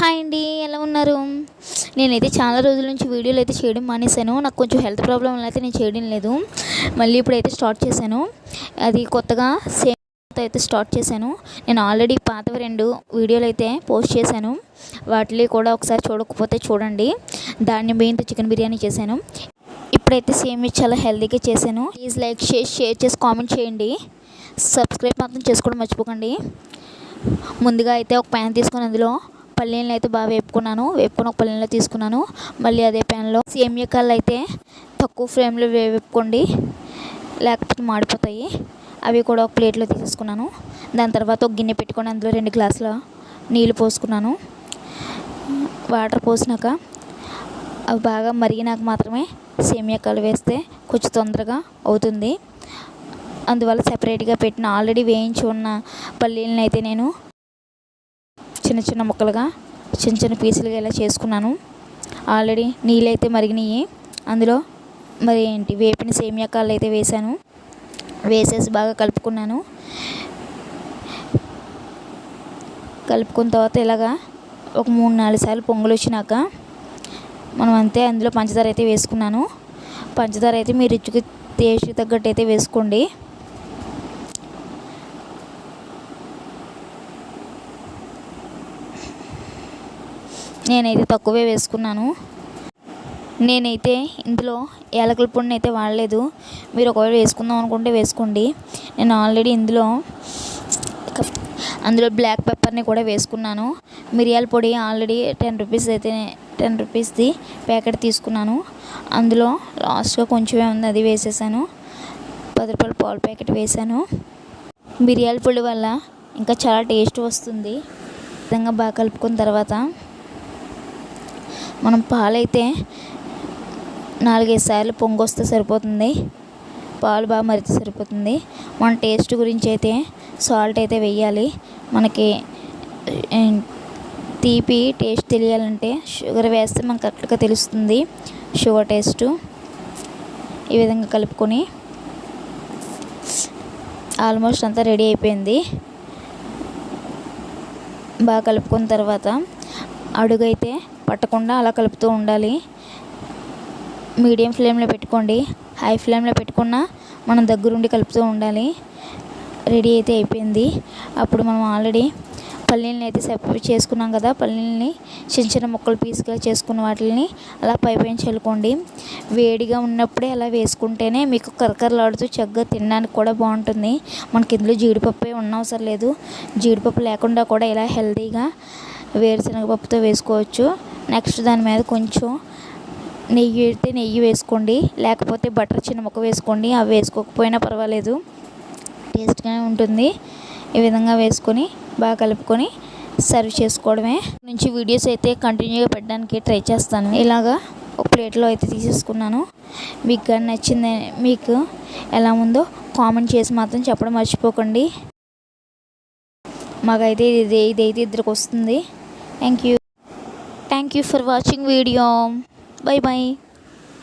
Hi అండి ఎలా ఉన్నారు? నేనైతే చాలా రోజుల నుంచి వీడియోలు అయితే చేయడం మానేశాను. నాకు కొంచెం హెల్త్ ప్రాబ్లం వల్ల అయితే నేను చేయడం లేదు. మళ్ళీ ఇప్పుడైతే స్టార్ట్ చేశాను. అది కొత్తగా సేమ్ అయితే స్టార్ట్ చేశాను. నేను ఆల్రెడీ పాతవి రెండు వీడియోలు అయితే పోస్ట్ చేశాను. వాటిని కూడా ఒకసారి చూడకపోతే చూడండి. దాన్ని మెయిన్తో చికెన్ బిర్యానీ చేశాను. ఇప్పుడైతే సేమ్ చాలా హెల్తీగా చేశాను. ప్లీజ్ లైక్ చేసి షేర్ చేసి కామెంట్ చేయండి. సబ్స్క్రైబ్ మాత్రం చేసుకోవడం మర్చిపోకండి. ముందుగా అయితే ఒక ప్యాన్ తీసుకొని అందులో పల్లీలను అయితే బాగా వేపుకున్నాను. వేపుకొని ఒక పల్లీలో తీసుకున్నాను. మళ్ళీ అదే ప్యాన్లో సేమియా కళ్ళు అయితే తక్కువ ఫ్లేమ్లో వేపుకోండి. లేకపోతే మాడిపోతాయి. అవి కూడా ఒక ప్లేట్లో తీసేసుకున్నాను దాని తర్వాత ఒక గిన్నె పెట్టుకొని అందులో రెండు గ్లాసుల నీళ్ళు పోసుకున్నాను. వాటర్ పోసినాక అవి బాగా మరిగినాక మాత్రమే సేమియా కళ్ళు వేస్తే కొంచెం తొందరగా అవుతుంది. అందువల్ల సెపరేట్గా పెట్టిన ఆల్రెడీ వేయించి ఉన్న పల్లీలను అయితే నేను చిన్న చిన్న ముక్కలుగా చిన్న చిన్న పీసులుగా ఇలా చేసుకున్నాను. ఆల్రెడీ నీళ్ళు అయితే మరిగినాయి. అందులో మరి ఏంటి? వేపిన సేమియా కాళ్ళు అయితే వేసాను వేసేసి బాగా కలుపుకున్నాను. కలుపుకున్న తర్వాత ఇలాగా ఒక మూడు నాలుగు సార్లు పొంగులు వచ్చినాక మనం అంతే అందులో పంచదార అయితే వేసుకున్నాను. పంచదార అయితే మీ రుచికి టేస్ట్ తగ్గట్టు అయితే వేసుకోండి. నేనైతే తక్కువే వేసుకున్నాను. నేనైతే ఇందులో ఏలకల పొడిని అయితే వాడలేదు. మీరు ఒకవేళ వేసుకుందాం అనుకుంటే వేసుకోండి. నేను ఆల్రెడీ ఇందులో అందులో బ్లాక్ పెప్పర్ని కూడా వేసుకున్నాను. మిరియాల పొడి ఆల్రెడీ టెన్ రూపీస్ అయితే టెన్ రూపీస్ది ప్యాకెట్ తీసుకున్నాను. అందులో లాస్ట్గా కొంచెమే ఉంది అది వేసేసాను. పది రూపాయల పాల ప్యాకెట్ వేసాను. మిరియాల పొడి వల్ల ఇంకా చాలా టేస్ట్ వస్తుంది. విధంగా బాగా కలుపుకున్న తర్వాత మనం పాలైతే నాలుగైదు సార్లు పొంగొస్తే సరిపోతుంది. పాలు బాగా మరితే సరిపోతుంది. మన టేస్ట్ గురించి అయితే సాల్ట్ అయితే వేయాలి మనకి తీపి టేస్ట్ తెలియాలంటే షుగర్ వేస్తే మనకు కరెక్ట్గా తెలుస్తుంది. Sugar taste. ఈ విధంగా కలుపుకొని ఆల్మోస్ట్ అంతా రెడీ అయిపోయింది. బాగా కలుపుకున్న తర్వాత అడుగైతే పట్టకుండా అలా కలుపుతూ ఉండాలి. మీడియం ఫ్లేమ్లో పెట్టుకోండి. హై ఫ్లేమ్లో పెట్టుకున్నా మనం దగ్గరుండి కలుపుతూ ఉండాలి. రెడీ అయితే అయిపోయింది. అప్పుడు మనం ఆల్రెడీ పల్లీలని అయితే సెపరేట్ చేసుకున్నాం కదా పల్లీలని చిన్న చిన్న ముక్కలు పీసుగా చేసుకున్న వాటిని అలా పై పైన చల్లుకోండి. వేడిగా ఉన్నప్పుడే అలా వేసుకుంటేనే మీకు కరకరలాడుతూ చక్కగా తినడానికి కూడా బాగుంటుంది. మనకి ఇందులో జీడిపప్పు ఉన్నవసరం లేదు. జీడిపప్పు లేకుండా కూడా ఇలా హెల్తీగా వేరుశనగ పప్పుతో వేసుకోవచ్చు. నెక్స్ట్ దాని మీద కొంచెం నెయ్యి అయితే నెయ్యి వేసుకోండి. లేకపోతే బటర్ చిన్న ముక్క వేసుకోండి. అవి వేసుకోకపోయినా పర్వాలేదు. టేస్ట్గానే ఉంటుంది. ఈ విధంగా వేసుకొని బాగా కలుపుకొని సర్వ్ చేసుకోవడమే. నుంచి వీడియోస్ అయితే కంటిన్యూగా పెట్టడానికి ట్రై చేస్తాను. ఇలాగా ఒక ప్లేట్లో అయితే తీసేసుకున్నాను. మీకు కానీ నచ్చింది మీకు ఎలా ఉందో కామెంట్ చేసి మాత్రం చెప్పడం మర్చిపోకండి. మాకైతే ఇది ఇదైతే ఇద్దరికి వస్తుంది. thank you. Thank you for watching video. Bye bye